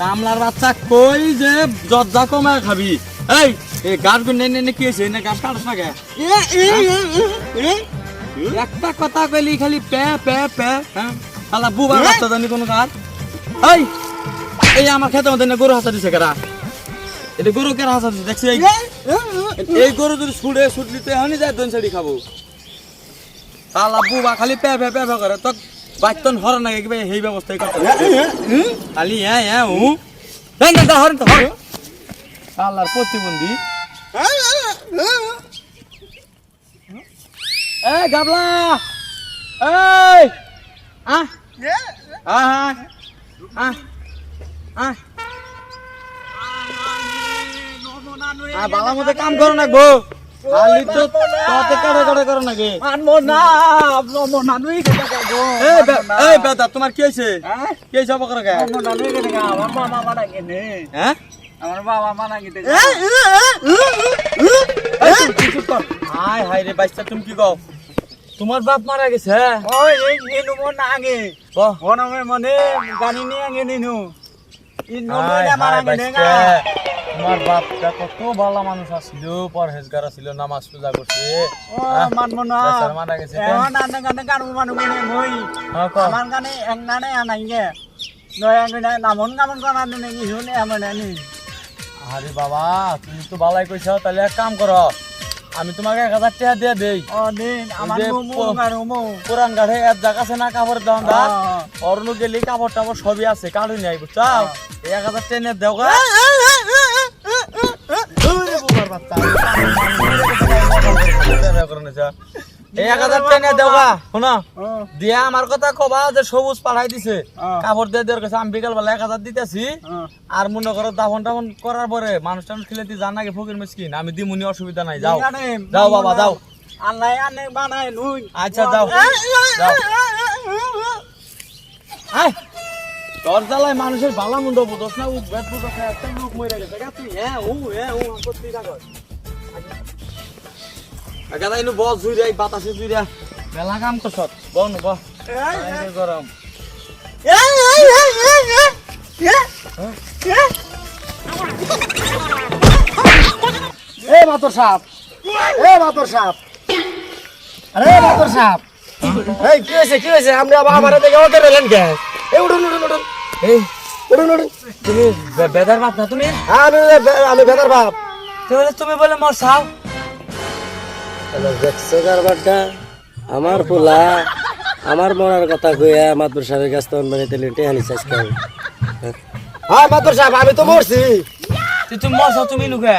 কামলার বাচ্চা কই যে জর্দা কমা খাবি? এই এই গাছ গুন নে নে কি হয়েছে? না গাছ কাটছ না কে? একটা কথা কইলি খালি পে পে পে হ্যাঁ শালা বুবার বাচ্চা জানি কোনো গাছ এই এই আমার খেতে মধ্যে গরু হাসা দিছে কেরা এটা গরু কেরা হাসা দিছে? দেখছি এই। এই গরু যদি ছুড়ে ছুটলিতে হানি যায় দন ছাড়ি খাব। শালা বুবা খালি পে পে পে পে করে। তো বাইতন হর না কিবা সেই ব্যবস্থাই করতে খালি হ্যাঁ হ্যাঁ উ দেন দেন হর তো হর শালার প্রতিবন্ধী। এই গাবলা! এই! আহ! আহ আহ আহ বালা মতো কাম করো না গো। খালি তো তাতে কাটা কাটা করো না গে মানবো না মানবো না এই এই বেদা তোমার কি হয়েছে কি হয়েছে অবকর গে মানবো না খাব আমার বাবা মারা গেছে হ্যাঁ আমার বাবা এই কর। হায় হায় রে বাইস্তা তুমি কি কও তোমার বাপ মারা গেছে হ্যাঁ? ওই এই এই নুমো না আগে। ওনামে মনে গানি নিয়ে আগে নিনু এই নুমো মারা গেছে। তোমার বাপটা কত ভালো মানুষ আছিল পরহেজগার ছিল নামাজ পূজা করছে? মানবো না। গেছে? এখন আনে গানে গান মানু মই হ্যাঁ, কহ। আমার গানে এক নানে আনাইগে নয় আগে নামন কামন করা নেই শুনে আমার নি আরে বাবা তুমি তো ভালাই কইছ তাহলে এক কাম করো আমি তোমাকে এক হাজার টাকা দিয়ে দেই। পুরান গাড়ে এক জায়গা আছে না কাপড় দাম দা হ্যাঁ। অরণু গেলি কাপড় টাপড় সবই আছে কারণ নাই বুঝছাও? এই এক হাজার টেনে দেও এক হাজার টেনে দেও গা শোনো দিয়া আমার কথা কবা যে সবুজ পাঠাই দিছে হ্যাঁ। কাপড় দিয়ে দেওয়ার কাছে আমি বিকাল বেলা এক হাজার দিতেছি হ্যাঁ। আর মনে করো দাফন টাফন করার পরে মানুষ টানুষ খেলে তুই জান নাকি ফকির মিসকিন আমি দিমুনি অসুবিধা নাই যাও যাও বাবা যাও আচ্ছা যাও যাও তোর জ্বালায় মানুষের ভালো মন্দ বুঝোস না উ বেদ বুঝোস না একটা লোক মরে গেছে। গা তুই? হ্যাঁ উ হ্যাঁ থাকস আচ্ছা তাই বস জুই রে বাতাসে জুই রে মেলা কাম করছ বন ব গরম। এ মাতর সাপ। এ মাতর সাপ। আরে মাতর সাপ। এই কি হয়েছে কি হয়েছে? আপনি আবার আমার দেখে ওদের এলেন কে? এই উঠুন উঠুন উঠুন। এই। উঠুন উঠুন। তুমি বেদার বাপ না তুমি? আমি আমি বেদার বাপ। তাহলে তুমি বলে মর সাও। আমার পোলা আমার মরার কথা কইয়া মাতবর সাহেবের কাছ তখন মানে তেলে টেহানি চাষ খাই হ্যাঁ মাতবর সাহেব আমি তো মরছি। তুমি মরছ তুমি নুকে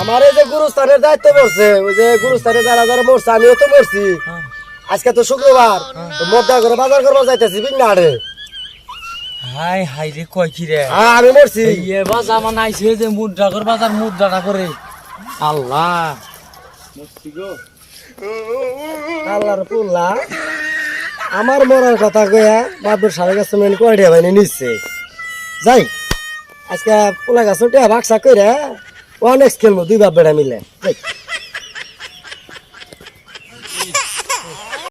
আমার এই যে গুরুস্থানের দায়িত্ব পড়ছে ওই যে গুরুস্থানে যারা যারা মরছে আমিও তো মরছি। আজকে তো শুক্রবার। তো মদ্দা করে বাজার করব যাইতেছি বিংনাড়ে হাই হাই রে কয় কি রে? আমি মরছি। ইয়ে বাজা বানাইছে যে মুদ্রাকর বাজার মুদ্রাটা করে। আল্লাহ। আল্লাহর পুল্লা আমার মরার কথা কইয়া বাবুর সাড়ে কাছে মেন কয়টা ভাই নিচ্ছে যাই আজকে পোলা গাছ উঠে বাক্সা কইরা অনেক খেলব দুই বাপ বেড়া মিলে। যাই।